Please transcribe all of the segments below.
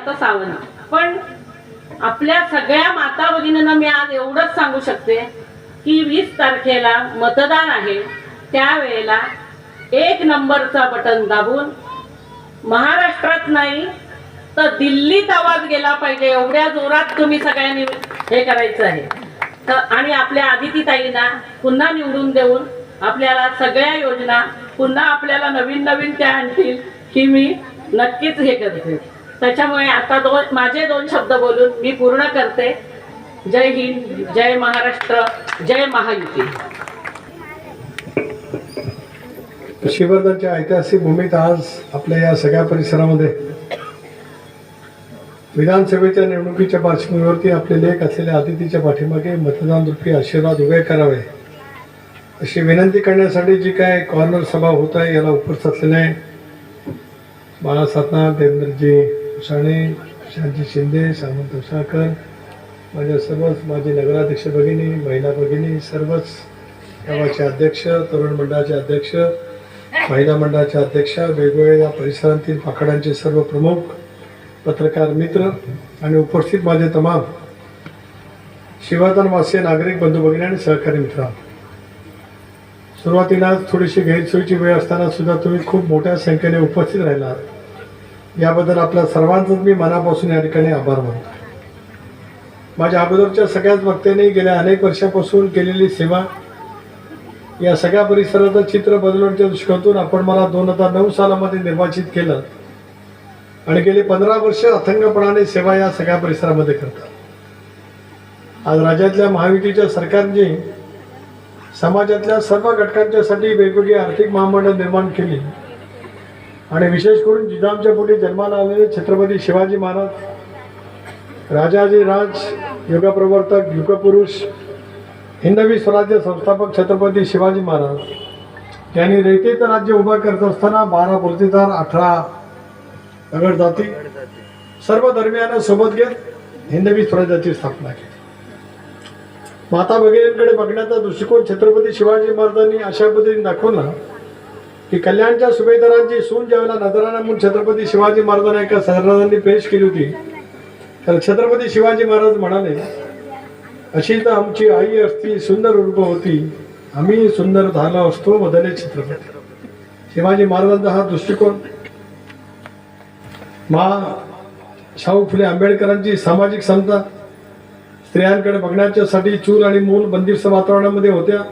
आता सावंत पण आपल्या सगळ्या माता भगिनींना मी आज एवढंच सांगू शकते की वीस तारखेला मतदान आहे. त्यावेळेला एक नंबरचा बटन दाबून महाराष्ट्रात नाही तर दिल्लीत आवाज गेला पाहिजे. एवढ्या जोरात तुम्ही सगळ्यांनी हे करायचं आहे. तर आणि आपल्या आदिती ताईंना पुन्हा निवडून देऊन आपल्याला सगळ्या योजना पुन्हा आपल्याला नवीन नवीन त्या आणतील ही मी नक्कीच हे करते. त्याच्यामुळे आता दोन माझे दोन शब्द बोलून मी पूर्ण करते. जय हिंद जय महाराष्ट्र जय महायुती. शिवर्धनच्या ऐतिहासिक भूमीत आज आपल्या या सगळ्या परिसरामध्ये विधानसभेच्या निवडणुकीच्या पार्श्वभूमीवरती आपले लेख असलेल्या अतिथीच्या पाठीमागे मतदान रूपी आशीर्वाद उभे करावे. अशी विनंती करण्यासाठी जी काय कॉर्नर सभा होत आहे याला उपस्थित असलेले बाळासाहेबनाथ देवेंद्रजी उसाणे शांती शिंदे सामंत उसाकर माझ्या सर्वच माझे नगराध्यक्ष भगिनी महिला भगिनी सर्वच गावाचे अध्यक्ष तरुण मंडळाचे अध्यक्ष महिला मंडळाच्या अध्यक्षा वेगवेगळ्या परिसरातील पाखडांचे सर्व प्रमुख पत्रकार मित्र आणि उपस्थित माझे तमाम शिवातनवासीय नागरिक बंधू भगिनी आणि सहकारी मित्र. सुरुवातीला थोडीशी गैरसोयीची वेळ असताना सुद्धा तुम्ही खूप मोठ्या संख्येने उपस्थित राहिला याबद्दल आपल्या सर्वांचंच मी मनापासून या ठिकाणी आभार मानतो. माझ्या अगोदरच्या सगळ्याच वक्त्यांनी गेल्या अनेक वर्षापासून केलेली सेवा या सगळ्या परिसराचं चित्र बदलवण्याच्या दृष्टीकोनातून आपण मला दोन हजार नऊ सालामध्ये निर्वाचित केलं आणि गेली पंधरा वर्ष अथंगपणाने सेवा या सगळ्या परिसरामध्ये करतात. आज राज्यातल्या महायुतीच्या सरकारने समाजातल्या सर्व घटकांच्यासाठी वेगवेगळी आर्थिक महामंडळ निर्माण केली. आणि विशेष करून जिजामच्या पोटी जन्माला आलेले छत्रपती शिवाजी महाराज राजाजी राज युगप्रवर्तक युगपुरुष हिंदवी स्वराज्य संस्थापक छत्रपती शिवाजी महाराज. यांनी रयतेचं राज्य उभं करत असताना बारा बोलतेदार अठरा दगड जाती सर्व धर्मियांना सोबत घेत हिंदवी स्वराज्याची स्थापना केली. माता भगिनींकडे बघण्याचा दृष्टिकोन छत्रपती शिवाजी महाराजांनी अशा पद्धतीने दाखवला की कल्याणच्या सुभेदारांची सून ज्यावेळेला नजराणा म्हणून छत्रपती शिवाजी महाराजांना एका सरदारांनी पेश केली होती तर छत्रपती शिवाजी महाराज म्हणाले अशी तर आमची आई असती सुंदर रूप होती. आम्ही सुंदर झालो असतो बदले छत्रपती. शिवाजी महाराजांचा हा दृष्टिकोन. मा शाहू फुले आंबेडकरांची सामाजिक समता स्त्रियांकडे बघण्याच्यासाठी चूल आणि मूल बंदिस्त वातावरणामध्ये होत्या.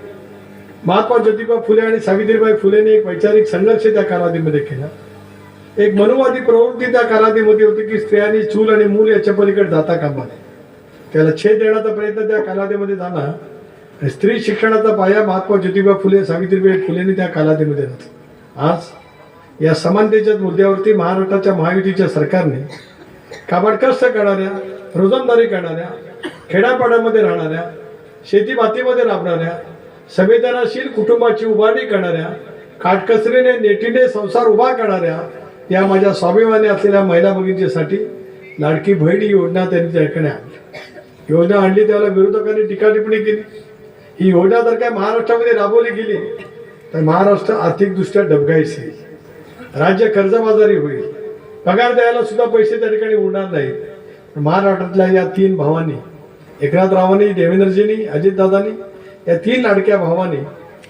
महात्मा ज्योतिबा फुले आणि सावित्रीबाई फुलेने एक वैचारिक संघर्ष त्या कालावधीमध्ये केला. एक मनुवादी प्रवृत्ती त्या कालावधीमध्ये होती की स्त्रियांनी चूल आणि मूल याच्या पलीकडे जाता कामा नये. त्याला छेद देण्याचा प्रयत्न त्या कालावधीमध्ये झाला आणि स्त्री शिक्षणाचा पाया महात्मा ज्योतिबा फुले सावित्रीबाई फुलेने त्या कालावधीमध्ये घातला. आज या समानतेच्या मुद्द्यावरती महाराष्ट्राच्या महायुतीच्या सरकारने काबाड करणाऱ्या रोजंदारी करणाऱ्या खेड्यापाड्यामध्ये राहणाऱ्या शेती मातीमध्ये राबणाऱ्या संवेदनाशील कुटुंबाची उभारणी करणाऱ्या काटकसरीने नेटीने संसार उभा करणाऱ्या या माझ्या स्वाभिमानी असलेल्या महिला भगिनींच्यासाठी लाडकी बहीण योजना त्यांनी त्या आणली. योजना आणली त्याला विरोधकांनी टीका टिप्पणी केली. ही योजना जर काय महाराष्ट्रामध्ये राबवली गेली तर महाराष्ट्र आर्थिकदृष्ट्या डबघाईस राज्य कर्जबाजारी होईल. पगार द्यायला सुद्धा पैसे त्या ठिकाणी उरणार नाहीत. महाराष्ट्रातल्या या तीन भावांनी एकनाथरावांनी देवेंद्रजींनी अजितदादांनी या तीन लाडक्या भावाने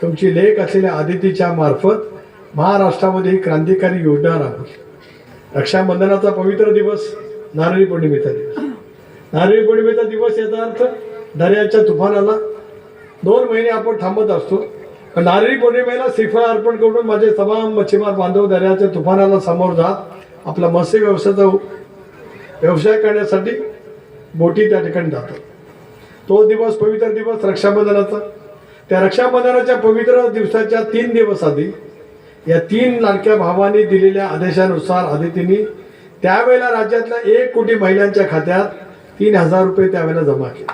तुमची लेख असलेल्या आदितीच्या मार्फत महाराष्ट्रामध्ये ही क्रांतिकारी योजना राबवली रक्षाबंधनाचा पवित्र दिवस नारळी पौर्णिमेचा दिवस. नारळी पौर्णिमेचा दिवस याचा अर्थ दर्याच्या तुफानाला दोन महिने आपण थांबत असतो. नारळी पौर्णिमेला श्रीफळ अर्पण करून माझे तमाम मच्छीमार बांधव दर्याच्या तुफानाला समोर जात आपला मत्स्य व्यवसायाचा व्यवसाय करण्यासाठी बोटी त्या ठिकाणी जातात. तो दिवस पवित्र दिवस रक्षाबंधनाचा. त्या रक्षाबंधनाच्या पवित्र दिवसाच्या तीन दिवस आधी या तीन लाडक्या भावांनी दिलेल्या आदेशानुसार आदितींनी त्यावेळेला राज्यातल्या एक कोटी महिलांच्या खात्यात तीन हजार रुपये त्यावेळेला जमा केले.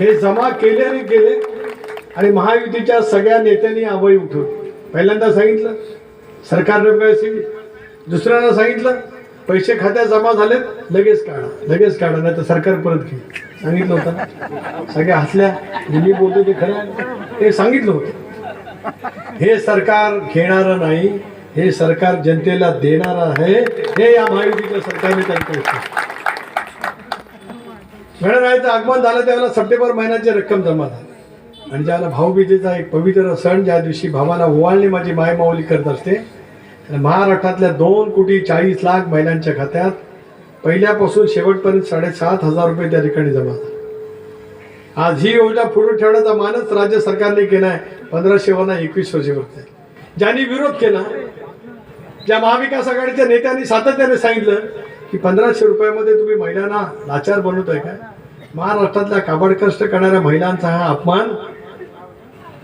हे जमा केले आणि गेले आणि महायुतीच्या सगळ्या नेत्यांनी आवई उठवली पहिल्यांदा सांगितलं सरकारने पैसे दुसऱ्यांना सांगितलं पैसे खात्यात जमा झालेत लगेच काढा लगेच काढा नाही तर सरकार परत घेईल. सांगितलं होतं सगळ्या हसल्या. मी बोलतो ते खरं ते सांगितलं होतं. हे सरकार घेणारं नाही हे सरकार जनतेला देणार आहे हे या महायुतीच्या सरकारने त्यांचं गणरायाचं आगमन झालं त्यावेळेला सप्टेंबर महिन्याची रक्कम जमा झाली. आणि ज्याला भाऊबीजेचा एक पवित्र सण ज्या दिवशी भावाला ओवाळणी माझी मायमाऊली करत असते महाराष्ट्रातल्या दोन कोटी चाळीस लाख महिलांच्या खात्यात पहिल्यापासून शेवटपर्यंत साडेसात हजार रुपये त्या ठिकाणी जमा झाले. आज ही योजना पुढे ठेवण्याचा मानच राज्य सरकारने केला आहे. पंधराशे वरना एकवीस वर्षावरती ज्यांनी विरोध केला ज्या महाविकास आघाडीच्या नेत्यांनी सातत्याने सांगितलं की पंधराशे रुपयामध्ये तुम्ही महिलांना लाचार बनवताय काय? महाराष्ट्रातल्या काबाड कष्ट करणाऱ्या महिलांचा हा अपमान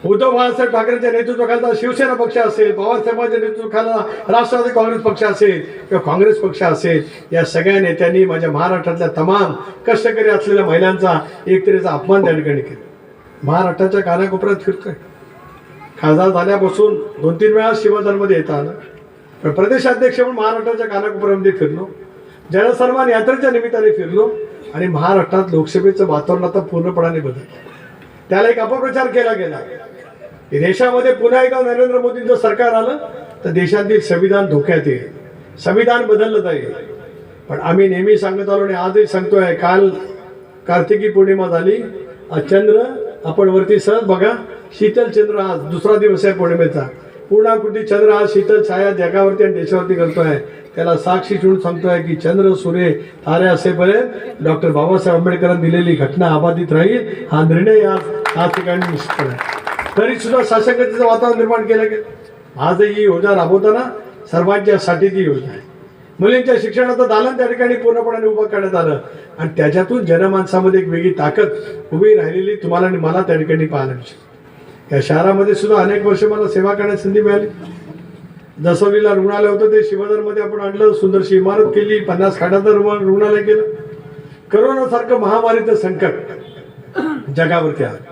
उद्धव बाळासाहेब ठाकरेंच्या नेतृत्वाखालचा शिवसेना पक्ष असेल पवारसाहेबांच्या नेतृत्वाखाला राष्ट्रवादी काँग्रेस पक्ष असेल किंवा काँग्रेस पक्ष असेल या सगळ्या नेत्यांनी माझ्या महाराष्ट्रातल्या तमाम कष्टकरी असलेल्या महिलांचा एक तऱ्हेचा अपमान त्या ठिकाणी केला. महाराष्ट्राच्या कानाकोपऱ्यात फिरतोय. खासदार झाल्यापासून दोन तीन वेळा शिवधर्मध्ये येता आलं. पण प्रदेशाध्यक्ष म्हणून महाराष्ट्राच्या कानाकोपऱ्यामध्ये फिरलो. जनसन्मान यात्रेच्या निमित्ताने फिरलो आणि महाराष्ट्रात लोकसभेचं वातावरण आता पूर्णपणाने बदललं. त्याला एक अपप्रचार केला गेला. देशामध्ये पुन्हा एकदा नरेंद्र मोदींचं सरकार आलं तर देशातील संविधान धोक्यात येईल. संविधान बदललं जाईल पण आम्ही नेहमी सांगत आलो आणि आजही सांगतोय काल कार्तिकी पौर्णिमा झाली. आज चंद्र आपण वरती सहज बघा शीतल चंद्र आज दुसरा दिवस आहे पौर्णिमेचा. पूर्णाकृती चंद्र आज शीतल छाया जगावरती आणि देशावरती करतोय त्याला साक्षी ठेवून सांगतोय की चंद्र सूर्य तारे असेपर्यंत डॉक्टर बाबासाहेब आंबेडकरांनी दिलेली घटना अबाधित राहील. हा निर्णय आज त्या ठिकाणी निश्चित केला तरी सुद्धा शासकीयतेचं वातावरण निर्माण केलं गेलं आजही ही योजना राबवताना सर्वांच्यासाठी ती योजना आहे. मुलींच्या शिक्षणाचं दालन त्या ठिकाणी पूर्णपणे उभं करण्यात आलं. आणि त्याच्यातून जनमानसामध्ये एक वेगळी ताकद उभी राहिलेली तुम्हाला आणि मला त्या ठिकाणी पाहायला मिळते या शहरामध्ये सुद्धा अनेक वर्ष मला सेवा करण्याची संधी मिळाली. जसोलीला रुग्णालय होतं ते शिवधरमध्ये आपण आणलं सुंदरशी इमारत केली पन्नास खाटाचं रुग्ण- रुग्णालय केलं. करोनासारखं महामारीचं संकट जगावरती आलं.